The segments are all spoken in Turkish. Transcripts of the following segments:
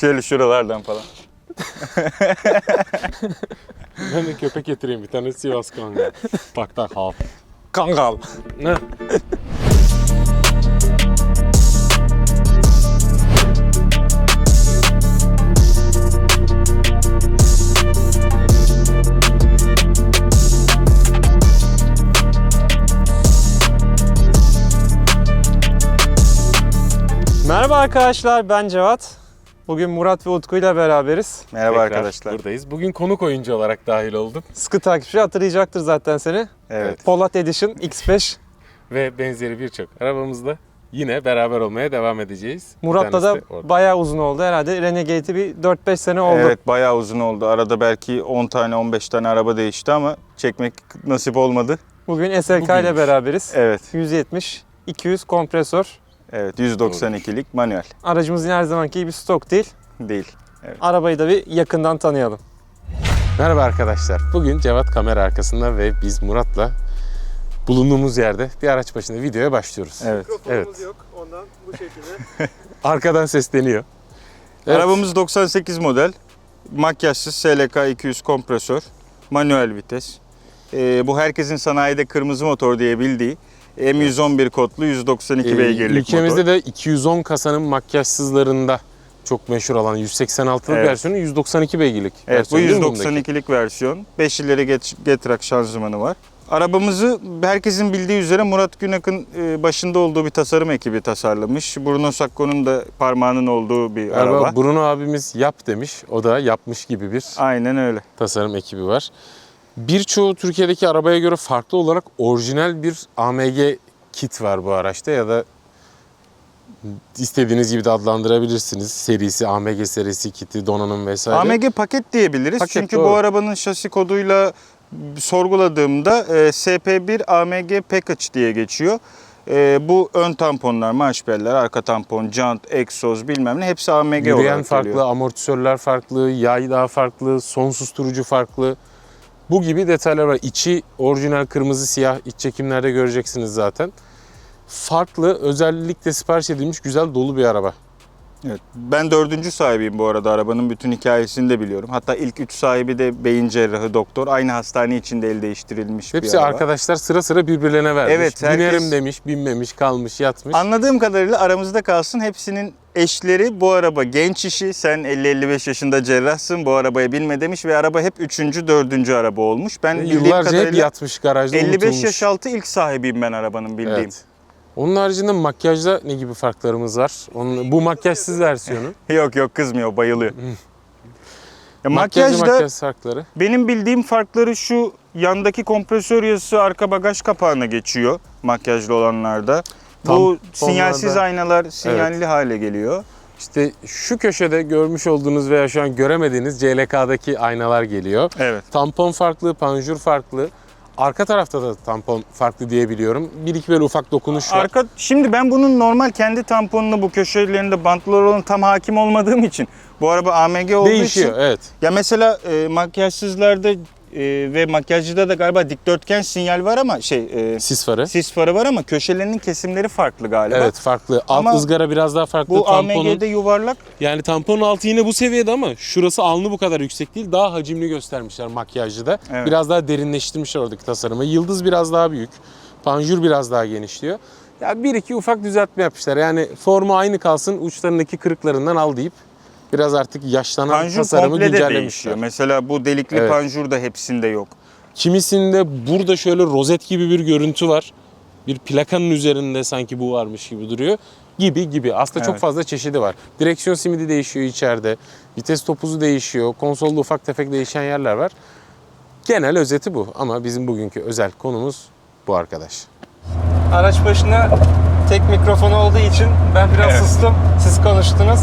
Şöyle şuralardan falan. Ben de köpek getireyim bir tane Sivas Kangal. tak tak hal. Kangal. Ne? Merhaba arkadaşlar ben Cevat. Bugün Murat ve Utku ile beraberiz. Merhaba Tekrar arkadaşlar. Buradayız. Bugün konuk oyuncu olarak dahil oldum. Sıkı takipçi hatırlayacaktır zaten seni. Evet. Polat Edition X5. Ve benzeri birçok arabamızda yine beraber olmaya devam edeceğiz. Murat'la da orada. bayağı uzun oldu herhalde. Renegade'i bir 4-5 sene oldu. Evet bayağı uzun oldu. Arada belki 10 tane 15 tane araba değişti ama çekmek nasip olmadı. Bugün SLK ile beraberiz. Evet. 170, 200 kompresör. Evet 192'lik manuel Aracımızın her zamanki gibi stok değil. değil. Arabayı da bir yakından tanıyalım. Merhaba arkadaşlar. Bugün Cevat kamera arkasında ve biz Murat'la bulunduğumuz yerde bir araç başında videoya başlıyoruz. Evet. Evet. yok ondan bu şekilde. Arkadan sesleniyor. Evet. Arabamız 98 model. Makyajsız SLK 200 kompresör. Manuel vites. Ee, bu herkesin sanayide kırmızı motor diye bildiği M111 kodlu 192 Ee, beygirlik Ülkemizde motor. de 210 kasanın makyajsızlarında çok meşhur olan 186'lık Evet. versiyonu 192 beygirlik. Evet bu versiyon değil mi bundaki? 192'lik versiyon. 5 ileri get, getrak şanzımanı var. Arabamızı herkesin bildiği üzere Murat Günak'ın e, başında olduğu bir tasarım ekibi tasarlamış. Bruno Sacco'nun da parmağının olduğu bir Araba araba. Bruno abimiz yap demiş. O da yapmış gibi bir Aynen öyle. tasarım ekibi var. Birçoğu Türkiye'deki arabaya göre farklı olarak orijinal bir AMG kit var bu araçta ya da istediğiniz gibi de adlandırabilirsiniz. Serisi, AMG serisi kiti, donanım vesaire. AMG paket diyebiliriz. Paket, Çünkü doğru. bu arabanın şasi koduyla sorguladığımda e, SP1 AMG Package diye geçiyor. E, bu ön tamponlar, marşbeller, arka tampon, jant, egzoz bilmem ne hepsi AMG Yürüyen olarak farklı, geliyor. amortisörler farklı, yay daha farklı, son susturucu farklı. Bu gibi detaylar var. İçi orijinal kırmızı siyah iç çekimlerde göreceksiniz zaten. Farklı, özellikle sipariş edilmiş güzel dolu bir araba. Evet. Ben dördüncü sahibiyim bu arada arabanın bütün hikayesini de biliyorum. Hatta ilk üç sahibi de beyin cerrahı doktor. Aynı hastane içinde el değiştirilmiş Hepsi bir araba. arkadaşlar sıra sıra birbirlerine vermiş. Evet, herkes- Binerim demiş, binmemiş, kalmış, yatmış. Anladığım kadarıyla aramızda kalsın hepsinin eşleri bu araba genç işi sen 50-55 yaşında cerrahsın bu arabaya binme demiş ve araba hep 3. 4. araba olmuş. Ben bildiğim Yıllarca hep yatmış garajda 55 unutulmuş. yaş altı ilk sahibiyim ben arabanın bildiğim. Evet. Onun haricinde makyajda ne gibi farklarımız var? Onun, bu makyajsız versiyonu. Yok yok kızmıyor bayılıyor. ya Makyajlı makyajda makyaj farkları. benim bildiğim farkları şu yandaki kompresör yazısı arka bagaj kapağına geçiyor makyajlı olanlarda. Bu Tamponlarda- sinyalsiz aynalar sinyalli hale geliyor. İşte şu köşede görmüş olduğunuz veya şu an göremediğiniz CLK'daki aynalar geliyor. Evet. Tampon farklı, panjur farklı. Arka tarafta da tampon farklı diyebiliyorum. Bir iki böyle ufak dokunuş var. Arka şimdi ben bunun normal kendi tamponunu bu köşelerinde bantlar olan tam hakim olmadığım için bu araba AMG olduğu Değişiyor, için evet. ya mesela e, makyajsızlarda e, ve makyajcıda da galiba dikdörtgen sinyal var ama şey e, Sis farı. sis farı var ama köşelerinin kesimleri farklı galiba. Evet farklı. Alt Ama ızgara biraz daha farklı. Bu Tamponun, AMG'de yuvarlak. Yani tamponun altı yine bu seviyede ama şurası alnı bu kadar yüksek değil. Daha hacimli göstermişler makyajcıda. da. Evet. Biraz daha derinleştirmişler oradaki tasarımı. Yıldız biraz daha büyük. Panjur biraz daha genişliyor. Ya bir iki ufak düzeltme yapmışlar. Yani formu aynı kalsın uçlarındaki kırıklarından al deyip biraz artık yaşlanan Panjur tasarımı komple de güncellemişler. değişiyor. Mesela bu delikli Evet. panjur da hepsinde yok. Kimisinde burada şöyle rozet gibi bir görüntü var. Bir plakanın üzerinde sanki bu varmış gibi duruyor. Gibi gibi. Aslında çok Evet. fazla çeşidi var. Direksiyon simidi değişiyor içeride. Vites topuzu değişiyor. Konsolda ufak tefek değişen yerler var. Genel özeti bu. Ama bizim bugünkü özel konumuz bu arkadaş. Araç başına tek mikrofon olduğu için ben biraz Evet. sustum. Siz konuştunuz.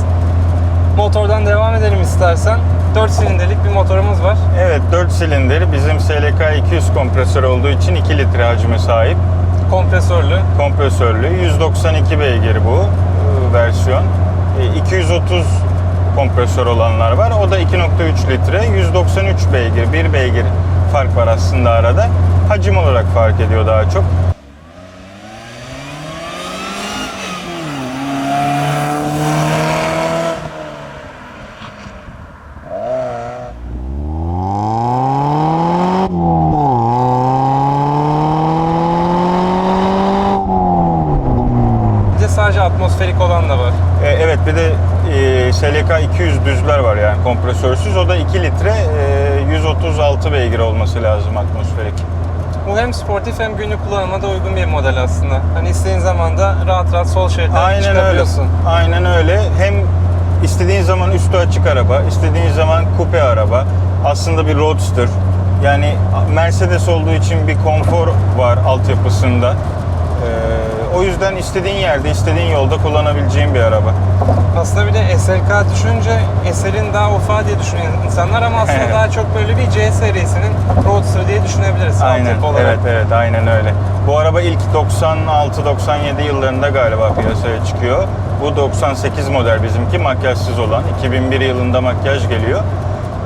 Motordan devam edelim istersen. 4 silindirlik bir motorumuz var. Evet 4 silindir bizim SLK 200 kompresör olduğu için 2 litre hacme sahip. Kompresörlü. kompresörlü. 192 beygir bu e, versiyon. E, 230 kompresör olanlar var. O da 2.3 litre. 193 beygir, 1 beygir fark var aslında arada. Hacim olarak fark ediyor daha çok. Atmosferik olan da var. E, evet bir de e, SLK 200 düzler var yani kompresörsüz. O da 2 litre e, 136 beygir olması lazım atmosferik. Bu hem sportif hem günlük kullanıma da uygun bir model aslında. Hani istediğin zaman da rahat rahat sol şeritten Aynen öyle. çıkabiliyorsun. Aynen öyle. Hem istediğin zaman üstü açık araba, istediğin zaman kupe araba. Aslında bir roadster. Yani Mercedes olduğu için bir konfor var altyapısında. Ee, o yüzden istediğin yerde, istediğin yolda kullanabileceğin bir araba. Aslında bir de SLK düşünce SL'in daha ufağı diye düşünüyor insanlar ama aslında Evet. daha çok böyle bir C serisinin Roadster diye düşünebiliriz. Aynen. Evet, evet, aynen öyle. Bu araba ilk 96-97 yıllarında galiba piyasaya çıkıyor. Bu 98 model bizimki makyajsız olan. 2001 yılında makyaj geliyor.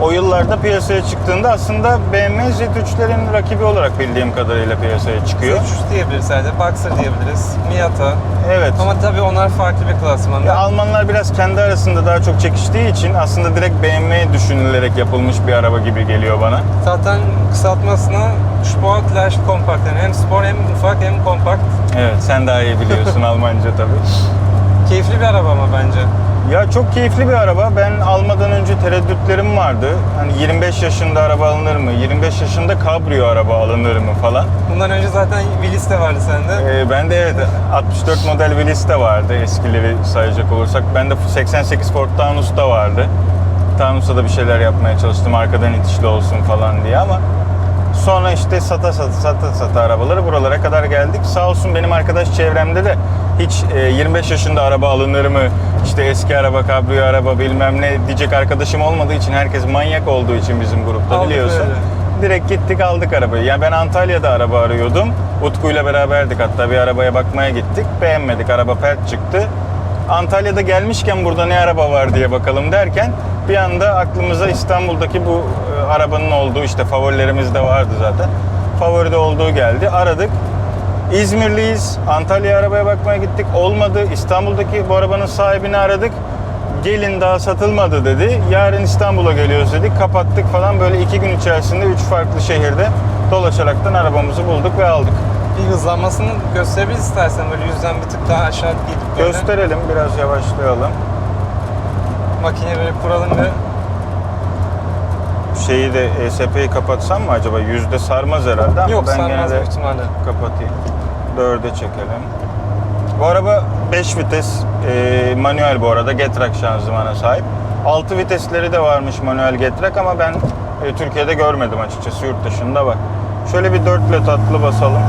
O yıllarda piyasaya çıktığında aslında BMW Z3'lerin rakibi olarak bildiğim kadarıyla piyasaya çıkıyor. Z3 diyebiliriz sadece, Boxer diyebiliriz, Miata. Evet. Ama tabii onlar farklı bir klasmanda. Ya Almanlar biraz kendi arasında daha çok çekiştiği için aslında direkt BMW düşünülerek yapılmış bir araba gibi geliyor bana. Zaten kısaltmasına Sport Leicht Compact yani hem spor hem ufak hem kompakt. Evet, sen daha iyi biliyorsun Almanca tabii. Keyifli bir araba ama bence. Ya çok keyifli bir araba. Ben almadan önce tereddütlerim vardı. Hani 25 yaşında araba alınır mı? 25 yaşında kabrio araba alınır mı falan. Bundan önce zaten Willis de vardı sende. Ee, ben de evet 64 model Willys de vardı eskileri sayacak olursak. Ben de 88 Ford Taunus da vardı. Taunus'a da bir şeyler yapmaya çalıştım arkadan itişli olsun falan diye ama sonra işte sata sata sata sata arabaları buralara kadar geldik. Sağ olsun benim arkadaş çevremde de hiç e, 25 yaşında araba alınır mı? İşte eski araba, kabrio araba bilmem ne diyecek arkadaşım olmadığı için herkes manyak olduğu için bizim grupta Aldık biliyorsun. öyle. Direkt gittik aldık arabayı. Yani ben Antalya'da araba arıyordum. Utku'yla beraberdik hatta bir arabaya bakmaya gittik. Beğenmedik. Araba pert çıktı. Antalya'da gelmişken burada ne araba var diye bakalım derken bir anda aklımıza İstanbul'daki bu e, arabanın olduğu işte favorilerimiz de vardı zaten. Favoride olduğu geldi. Aradık. İzmirliyiz. Antalya arabaya bakmaya gittik. Olmadı. İstanbul'daki bu arabanın sahibini aradık. Gelin daha satılmadı dedi. Yarın İstanbul'a geliyoruz dedik. Kapattık falan. Böyle iki gün içerisinde üç farklı şehirde dolaşaraktan arabamızı bulduk ve aldık. Bir hızlanmasını gösterebiliriz istersen böyle yüzden bir tık daha aşağı gidip böyle. Gösterelim. Biraz yavaşlayalım. Böyle kuralım ve Şeyi de ESP'yi kapatsam mı acaba? Yüzde sarmaz herhalde ama yok ben sarmaz gene de büyük ihtimalle. kapatayım. Dörde çekelim. Bu araba 5 vites e, manuel bu arada Getrack şanzımana sahip. 6 vitesleri de varmış manuel Getrack ama ben e, Türkiye'de görmedim açıkçası yurt dışında var. Şöyle bir dörtle tatlı basalım.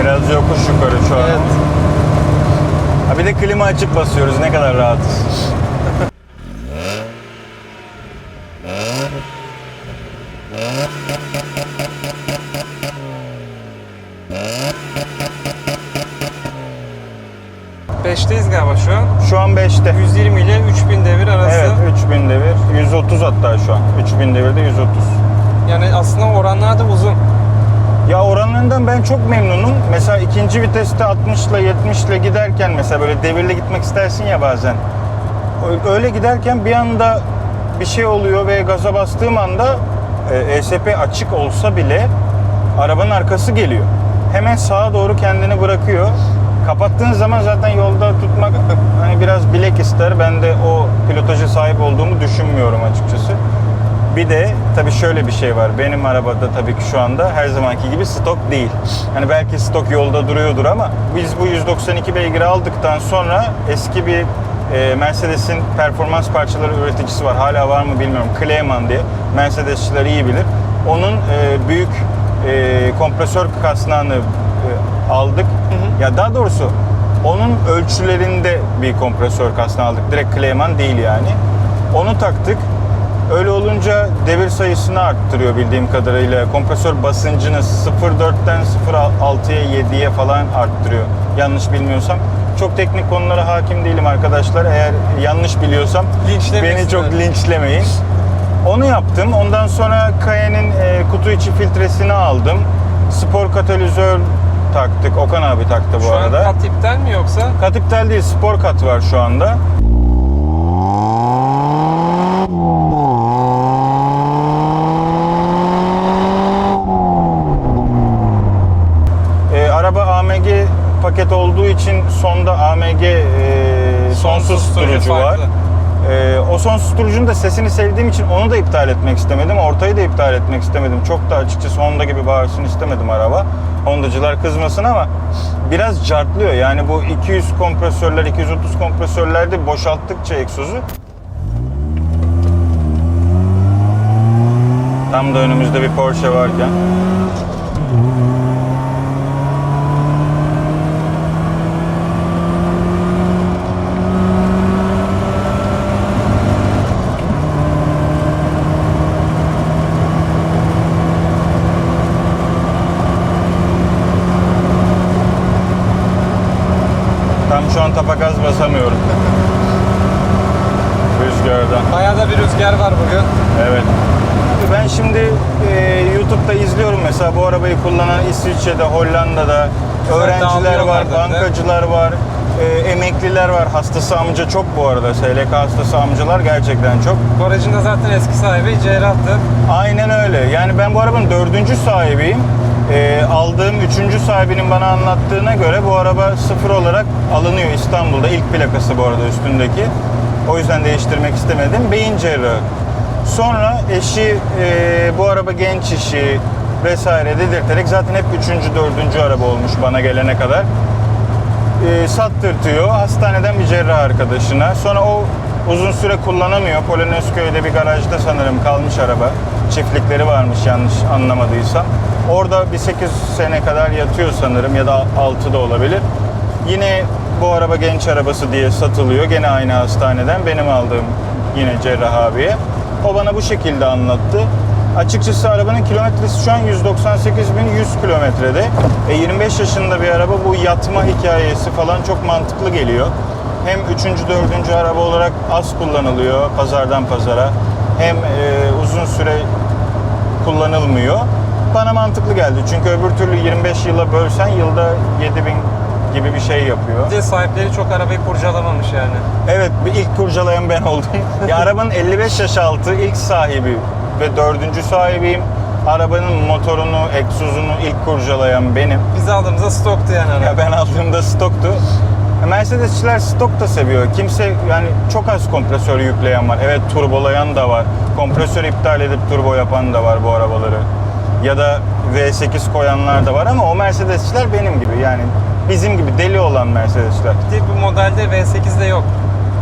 Biraz yokuş yukarı şu an. Evet. Ha bir de klima açık basıyoruz ne kadar rahatız. Beşteyiz galiba şu an. Şu an 5'te. 120 ile 3000 devir arası. Evet 3000 devir. 130 hatta şu an. 3000 devirde 130. Yani aslında oranlar da uzun. Ya oranlarından ben çok memnunum. Mesela ikinci viteste 60 ile 70 ile giderken mesela böyle devirle gitmek istersin ya bazen. Öyle giderken bir anda bir şey oluyor ve gaza bastığım anda e, ESP açık olsa bile arabanın arkası geliyor. Hemen sağa doğru kendini bırakıyor. Kapattığın zaman zaten yolda tutmak hani biraz bilek ister. Ben de o pilotaja sahip olduğumu düşünmüyorum açıkçası. Bir de tabii şöyle bir şey var. Benim arabada tabii ki şu anda her zamanki gibi stok değil. Hani belki stok yolda duruyordur ama biz bu 192 beygiri aldıktan sonra eski bir e, Mercedes'in performans parçaları üreticisi var. Hala var mı bilmiyorum. Clayman diye. Mercedesçiler iyi bilir. Onun e, büyük e, kompresör kasnağını e, aldık. Ya daha doğrusu onun ölçülerinde bir kompresör kasnağı aldık. Direkt Clayman değil yani. Onu taktık. Öyle olunca devir sayısını arttırıyor bildiğim kadarıyla. Kompresör basıncını 0.4'ten 0.6'ya 7'ye falan arttırıyor. Yanlış bilmiyorsam. Çok teknik konulara hakim değilim arkadaşlar. Eğer yanlış biliyorsam beni çok linçlemeyin. Onu yaptım. Ondan sonra Cayenne'in e, kutu içi filtresini aldım. Spor katalizör taktık. Okan abi taktı bu Şu an arada. kat iptal mi yoksa? Kat iptal değil, spor kat var şu anda. Ee, araba AMG paket olduğu için sonda AMG e, sonsuz susturucu var. farklı. Ee, o son susturucunun da sesini sevdiğim için onu da iptal etmek istemedim. Ortayı da iptal etmek istemedim. Çok da açıkçası Honda gibi bağırsın istemedim araba. Hondacılar kızmasın ama biraz cartlıyor. Yani bu 200 kompresörler, 230 kompresörlerde boşalttıkça egzozu Tam da önümüzde bir Porsche varken. An tapa gaz basamıyorum. Rüzgardan. Bayağı da bir rüzgar var bugün. Evet. Ben şimdi e, YouTube'da izliyorum mesela bu arabayı kullanan İsviçre'de, Hollanda'da öğrenciler var, bankacılar var, e, emekliler var. Hastası amca çok bu arada. SLK hastası amcalar gerçekten çok. Bu aracın da zaten eski sahibi Cerrah'tı. Aynen öyle. Yani ben bu arabanın dördüncü sahibiyim. Ee, aldığım üçüncü sahibinin bana anlattığına göre bu araba sıfır olarak alınıyor İstanbul'da. İlk plakası bu arada üstündeki. O yüzden değiştirmek istemedim. Beyin cerrahı. Sonra eşi e, bu araba genç işi vesaire dedirterek zaten hep üçüncü, dördüncü araba olmuş bana gelene kadar e, sattırtıyor hastaneden bir cerrah arkadaşına. Sonra o uzun süre kullanamıyor. Polonezköy'de bir garajda sanırım kalmış araba. Çiftlikleri varmış yanlış anlamadıysam. Orada bir 8 sene kadar yatıyor sanırım ya da 6 da olabilir. Yine bu araba genç arabası diye satılıyor. Gene aynı hastaneden benim aldığım yine cerrah abiye. O bana bu şekilde anlattı. Açıkçası arabanın kilometresi şu an 198.100 kilometrede. E 25 yaşında bir araba bu yatma hikayesi falan çok mantıklı geliyor. Hem 3. 4. araba olarak az kullanılıyor pazardan pazara. Hem e, uzun süre kullanılmıyor. Bana mantıklı geldi. Çünkü öbür türlü 25 yıla bölsen yılda 7000 gibi bir şey yapıyor. Bir de sahipleri çok arabayı kurcalamamış yani. Evet, bir ilk kurcalayan ben oldum. ya arabanın 55 yaş altı ilk sahibi ve dördüncü sahibiyim. Arabanın motorunu, egzozunu ilk kurcalayan benim. Biz aldığımızda stoktu yani araba. Ya ben aldığımda stoktu. Mercedesçiler stok da seviyor. Kimse yani çok az kompresör yükleyen var. Evet turbolayan da var. Kompresör iptal edip turbo yapan da var bu arabaları. Ya da V8 koyanlar da var ama o Mercedesçiler benim gibi yani bizim gibi deli olan Mercedesçiler. Bir de bu modelde V8'de yok.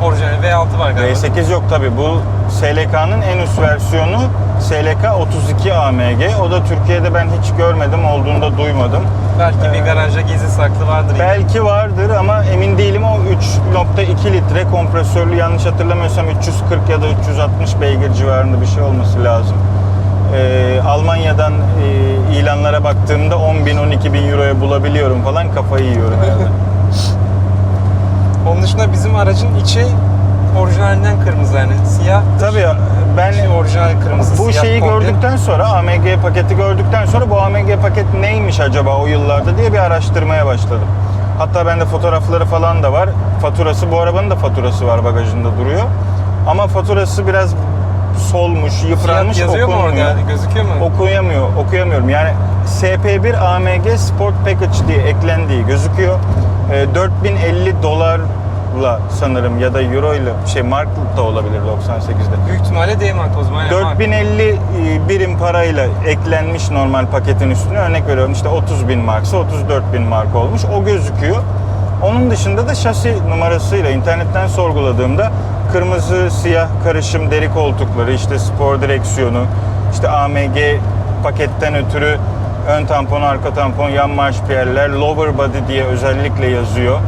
Orijinal V6 var galiba. V8 yok tabi. Bu SLK'nın en üst versiyonu SLK 32 AMG. O da Türkiye'de ben hiç görmedim, olduğunu da duymadım. Belki bir garajda gizli saklı vardır. Belki vardır ama emin değilim. O 3.2 litre kompresörlü yanlış hatırlamıyorsam 340 ya da 360 beygir civarında bir şey olması lazım. Ee, Almanya'dan e, ilanlara baktığımda 10 bin 12 bin euroya bulabiliyorum falan kafayı yiyorum herhalde. Onun dışında bizim aracın içi orijinalinden kırmızı yani. Siyah. Tabii ben Şey, orijinal kırmızı. Bu siyah şeyi komple. gördükten sonra AMG paketi gördükten sonra bu AMG paket neymiş acaba o yıllarda diye bir araştırmaya başladım. Hatta bende fotoğrafları falan da var. Faturası bu arabanın da faturası var bagajında duruyor. Ama faturası biraz solmuş, yıpranmış, Fiyat yazıyor mu orada okunmuyor. yani? Gözüküyor mu? Okuyamıyor, okuyamıyorum. Yani SP1 AMG Sport Package diye eklendiği gözüküyor. E, 4050 dolarla sanırım ya da euro ile şey mark da olabilir 98'de. Büyük ihtimalle D-Mark o zaman. yani. 4050 e, birim parayla eklenmiş normal paketin üstüne örnek veriyorum işte 30 bin marksa 34 bin mark olmuş o gözüküyor. Onun dışında da şasi numarasıyla internetten sorguladığımda kırmızı siyah karışım deri koltukları işte spor direksiyonu işte AMG paketten ötürü ön tampon arka tampon yan marş piyerler lower body diye özellikle yazıyor.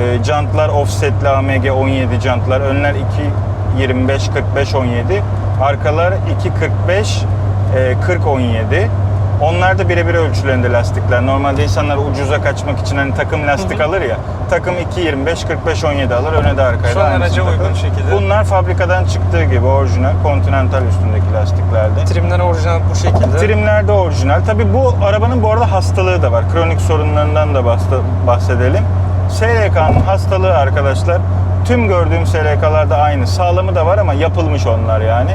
E, jantlar offsetli AMG 17 jantlar. Önler 2 25 45 17 arkalar 2 45 e, 40 17 Onlar da birebir ölçülerinde lastikler. Normalde insanlar ucuza kaçmak için hani takım lastik alır ya. Takım 2.25 45 17 alır öne de arkaya da araca uygun takılır. şekilde. Bunlar fabrikadan çıktığı gibi orijinal Continental üstündeki lastiklerde. Trimler orijinal bu şekilde. Trimler de orijinal. Tabi bu arabanın bu arada hastalığı da var. Kronik sorunlarından da bahs- bahsedelim. SLK'nın hastalığı arkadaşlar tüm gördüğüm SLK'larda aynı. Sağlamı da var ama yapılmış onlar yani.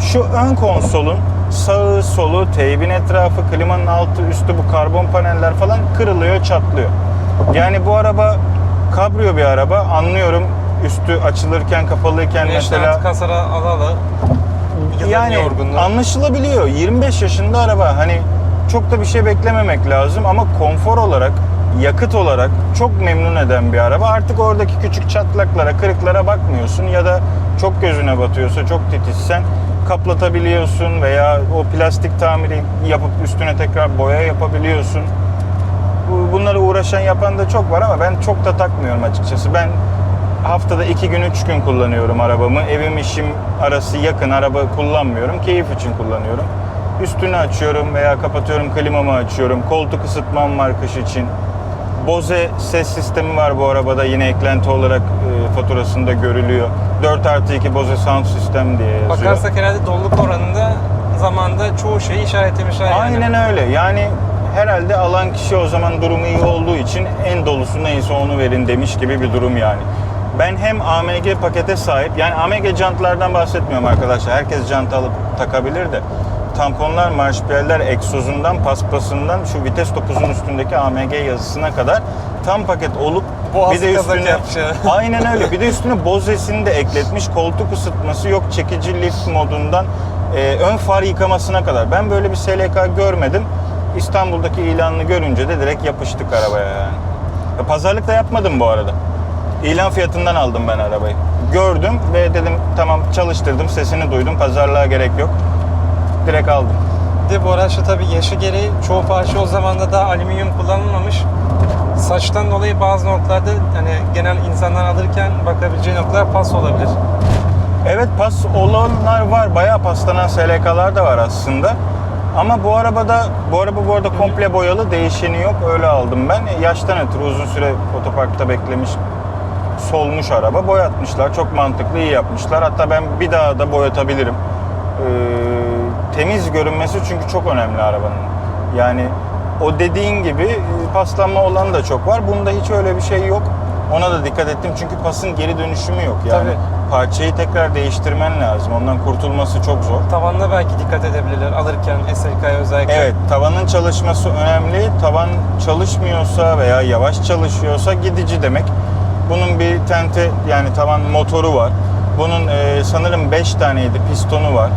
Şu ön konsolun sağı solu, teybin etrafı, klimanın altı üstü bu karbon paneller falan kırılıyor, çatlıyor. Yani bu araba kabrio bir araba. Anlıyorum üstü açılırken, kapalıyken Güneşten mesela artık hasara ala ala. Yılların yani yorgunluğu. anlaşılabiliyor. 25 yaşında araba hani çok da bir şey beklememek lazım ama konfor olarak, yakıt olarak çok memnun eden bir araba. Artık oradaki küçük çatlaklara, kırıklara bakmıyorsun ya da çok gözüne batıyorsa, çok titizsen kaplatabiliyorsun veya o plastik tamiri yapıp üstüne tekrar boya yapabiliyorsun. Bu- Bunlara uğraşan yapan da çok var ama ben çok da takmıyorum açıkçası. Ben haftada iki gün, üç gün kullanıyorum arabamı. Evim işim arası yakın, araba kullanmıyorum. Keyif için kullanıyorum. Üstünü açıyorum veya kapatıyorum, klimamı açıyorum. Koltuk ısıtmam var kış için. Bose ses sistemi var bu arabada yine eklenti olarak e, faturasında görülüyor. 4 artı 2 Bose Sound System diye yazıyor. Bakarsak herhalde doluluk oranında zamanda çoğu şeyi işaretlemişler yani. Aynen öyle. Yani herhalde alan kişi o zaman durumu iyi olduğu için en dolusu neyse onu verin demiş gibi bir durum yani. Ben hem AMG pakete sahip, yani AMG jantlardan bahsetmiyorum arkadaşlar. Herkes jant alıp takabilir de. Tamponlar, marşpiyeller, egzozundan, paspasından şu vites topuzun üstündeki AMG yazısına kadar tam paket olup Boğaz bir de üstüne aynen öyle. Bir de üstüne Bose'sini de ekletmiş. Koltuk ısıtması yok. Çekici lift modundan e, ön far yıkamasına kadar. Ben böyle bir SLK görmedim. İstanbul'daki ilanını görünce de direkt yapıştık arabaya yani. Ya pazarlık da yapmadım bu arada. İlan fiyatından aldım ben arabayı. Gördüm ve dedim tamam çalıştırdım, sesini duydum. Pazarlığa gerek yok. Direkt aldım. Bir de bu araçta tabii yaşı gereği çoğu parça o zaman da daha alüminyum kullanılmamış. Saçtan dolayı bazı noktalarda hani genel insanlar alırken bakabileceği noktalar pas olabilir. Evet pas olanlar var. Bayağı paslanan SLK'lar da var aslında. Ama bu arabada, bu araba bu arada komple boyalı, değişeni yok. Öyle aldım ben. Yaştan ötürü uzun süre otoparkta beklemiş, solmuş araba. Boyatmışlar. Çok mantıklı, iyi yapmışlar. Hatta ben bir daha da boyatabilirim. Ee, temiz görünmesi çünkü çok önemli arabanın. Yani o dediğin gibi e, paslanma olan da çok var. Bunda hiç öyle bir şey yok. Ona da dikkat ettim çünkü pasın geri dönüşümü yok. Yani Tabii. parçayı tekrar değiştirmen lazım. Ondan kurtulması çok zor. Tavanına belki dikkat edebilirler alırken SLK'ya özellikle. Evet, tavanın çalışması önemli. Tavan çalışmıyorsa veya yavaş çalışıyorsa gidici demek. Bunun bir tente yani tavan motoru var. Bunun e, sanırım 5 taneydi pistonu var.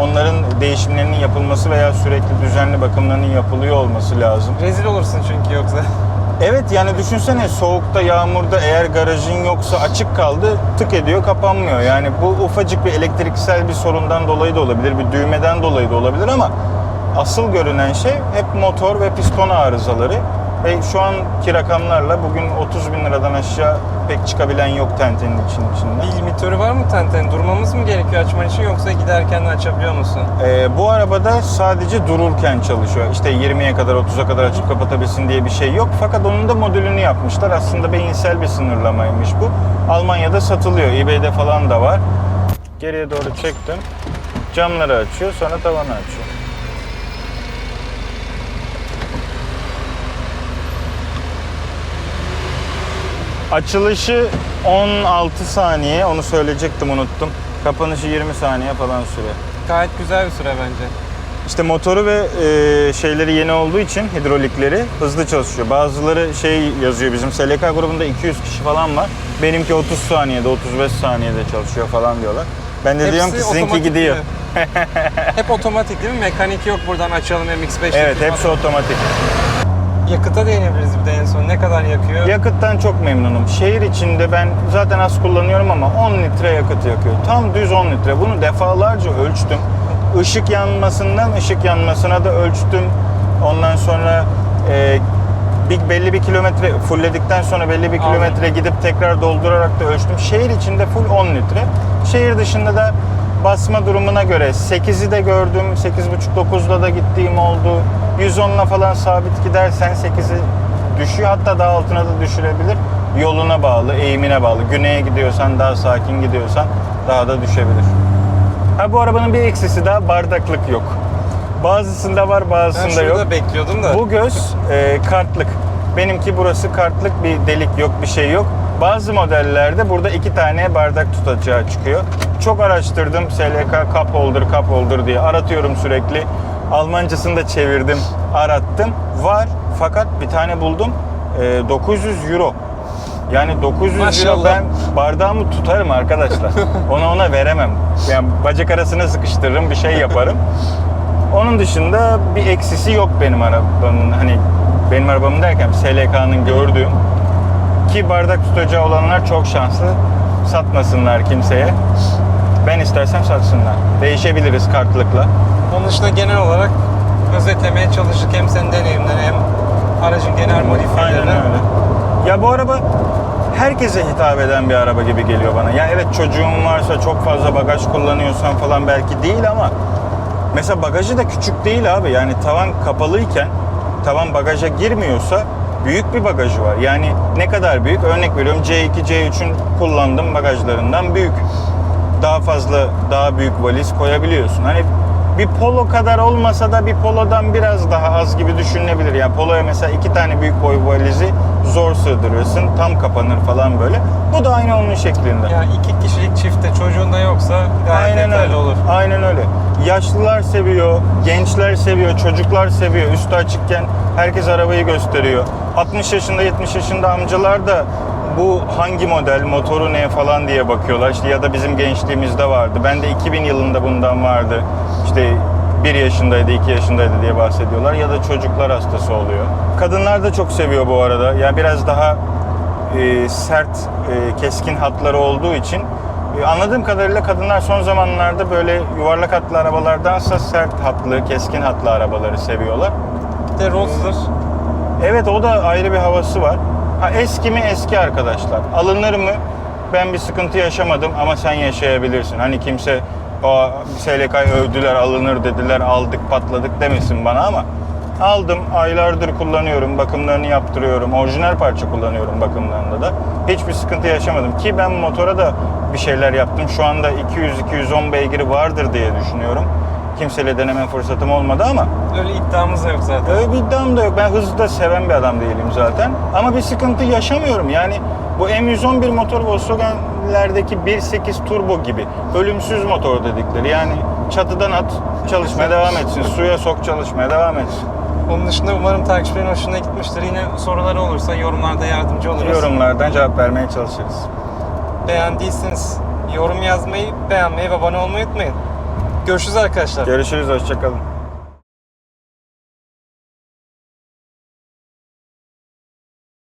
Onların değişimlerinin yapılması veya sürekli düzenli bakımlarının yapılıyor olması lazım. Rezil olursun çünkü yoksa. Evet yani düşünsene soğukta, yağmurda eğer garajın yoksa açık kaldı tık ediyor kapanmıyor. Yani bu ufacık bir elektriksel bir sorundan dolayı da olabilir, bir düğmeden dolayı da olabilir ama asıl görünen şey hep motor ve piston arızaları. Ve şu anki rakamlarla bugün 30 bin liradan aşağı pek çıkabilen yok tentenin için içinde. Bir limitörü var mı tenten? Durmamız mı gerekiyor açman için yoksa giderken de açabiliyor musun? Ee, bu arabada sadece dururken çalışıyor. İşte 20'ye kadar 30'a kadar açıp kapatabilsin diye bir şey yok. Fakat onun da modülünü yapmışlar. Aslında beyinsel bir sınırlamaymış bu. Almanya'da satılıyor. eBay'de falan da var. Geriye doğru çektim. Camları açıyor sonra tavanı açıyor. Açılışı 16 saniye. Onu söyleyecektim unuttum. Kapanışı 20 saniye falan sürüyor. Gayet güzel bir süre bence. İşte motoru ve e, şeyleri yeni olduğu için hidrolikleri hızlı çalışıyor. Bazıları şey yazıyor bizim SLK grubunda 200 kişi falan var. Benimki 30 saniyede, 35 saniyede çalışıyor falan diyorlar. Ben de diyorum ki Hepsi sizinki otomatik gidiyor. mi? Hep otomatik değil mi? Mekanik yok buradan açalım MX-5. Evet, hepsi otomatik. Yakıta değinebiliriz bir de en son. Ne kadar yakıyor? Yakıttan çok memnunum. Şehir içinde ben zaten az kullanıyorum ama 10 litre yakıt yakıyor. Tam düz 10 litre. Bunu defalarca ölçtüm. Işık yanmasından ışık yanmasına da ölçtüm. Ondan sonra e, bir, belli bir kilometre fullledikten sonra belli bir kilometre gidip tekrar doldurarak da ölçtüm. Şehir içinde full 10 litre. Şehir dışında da basma durumuna göre 8'i de gördüm, 8.5-9'da da gittiğim oldu. 110'la falan sabit gidersen 8'i düşüyor. Hatta daha altına da düşürebilir. Yoluna bağlı, eğimine bağlı. Güneye gidiyorsan, daha sakin gidiyorsan daha da düşebilir. Ha bu arabanın bir eksisi daha bardaklık yok. Bazısında var, Ben bazısında şurada yok. bekliyordum da. Bu göz e, kartlık. Benimki burası kartlık bir delik yok bir şey yok. Bazı modellerde burada iki tane bardak tutacağı çıkıyor. Çok araştırdım SLK cup holder cup holder diye aratıyorum sürekli. Almancasını da çevirdim, arattım. Var fakat bir tane buldum. E, 900 euro. Yani 900 euro Maşallah. ben bardağımı tutarım arkadaşlar. Ona ona veremem. Yani bacak arasına sıkıştırırım bir şey yaparım. Onun dışında bir eksisi yok benim arabamın. Hani benim arabamın derken SLK'nın gördüğüm ki bardak tutacağı olanlar çok şanslı. Satmasınlar kimseye. Ben istersem satsınlar. Değişebiliriz kartlıkla. Onun dışında genel olarak özetlemeye çalıştık hem senin deneyimlerini hem aracın genel Aynen modifiyelerini. öyle. Ya bu araba herkese hitap eden bir araba gibi geliyor bana. Ya evet çocuğun varsa çok fazla bagaj kullanıyorsan falan belki değil ama mesela bagajı da küçük değil abi. Yani tavan kapalıyken tavan bagaja girmiyorsa büyük bir bagajı var. Yani ne kadar büyük? Örnek veriyorum C2, C3'ün kullandığım bagajlarından büyük. Daha fazla, daha büyük valiz koyabiliyorsun. Hani bir polo kadar olmasa da bir polodan biraz daha az gibi düşünülebilir. Yani poloya mesela iki tane büyük boy valizi zor sığdırıyorsun. Tam kapanır falan böyle. Bu da aynı onun şeklinde. Yani iki kişilik çifte çocuğun da yoksa gayet Aynen yeterli öyle. olur. Aynen öyle. Yaşlılar seviyor, gençler seviyor, çocuklar seviyor. Üstü açıkken herkes arabayı gösteriyor. 60 yaşında, 70 yaşında amcalar da bu hangi model, motoru ne falan diye bakıyorlar. İşte ya da bizim gençliğimizde vardı. Ben de 2000 yılında bundan vardı. İşte 1 yaşındaydı, 2 yaşındaydı diye bahsediyorlar. Ya da çocuklar hastası oluyor. Kadınlar da çok seviyor bu arada. Yani biraz daha e, sert, e, keskin hatları olduğu için e, anladığım kadarıyla kadınlar son zamanlarda böyle yuvarlak hatlı arabalardansa sert hatlı, keskin hatlı arabaları seviyorlar. Bir de Roadster. Evet o da ayrı bir havası var. Ha eski mi eski arkadaşlar. Alınır mı? Ben bir sıkıntı yaşamadım ama sen yaşayabilirsin. Hani kimse o SLK'yı övdüler, alınır dediler, aldık, patladık demesin bana ama aldım, aylardır kullanıyorum, bakımlarını yaptırıyorum. Orijinal parça kullanıyorum bakımlarında da. Hiçbir sıkıntı yaşamadım ki ben motora da bir şeyler yaptım. Şu anda 200-210 beygiri vardır diye düşünüyorum. Kimseyle deneme fırsatım olmadı ama Öyle iddiamız da yok zaten. Öyle bir iddiam da yok. Ben hızlı da seven bir adam değilim zaten. Ama bir sıkıntı yaşamıyorum. Yani bu M111 motor Volkswagen'lerdeki 1.8 turbo gibi. Ölümsüz motor dedikleri. Yani çatıdan at çalışmaya devam etsin. Suya sok çalışmaya devam etsin. Onun dışında umarım takipçilerin hoşuna gitmiştir. Yine soruları olursa yorumlarda yardımcı oluruz. Yorumlardan cevap vermeye çalışırız. Beğendiyseniz yorum yazmayı, beğenmeyi ve abone olmayı unutmayın. Görüşürüz arkadaşlar. Görüşürüz. Hoşçakalın.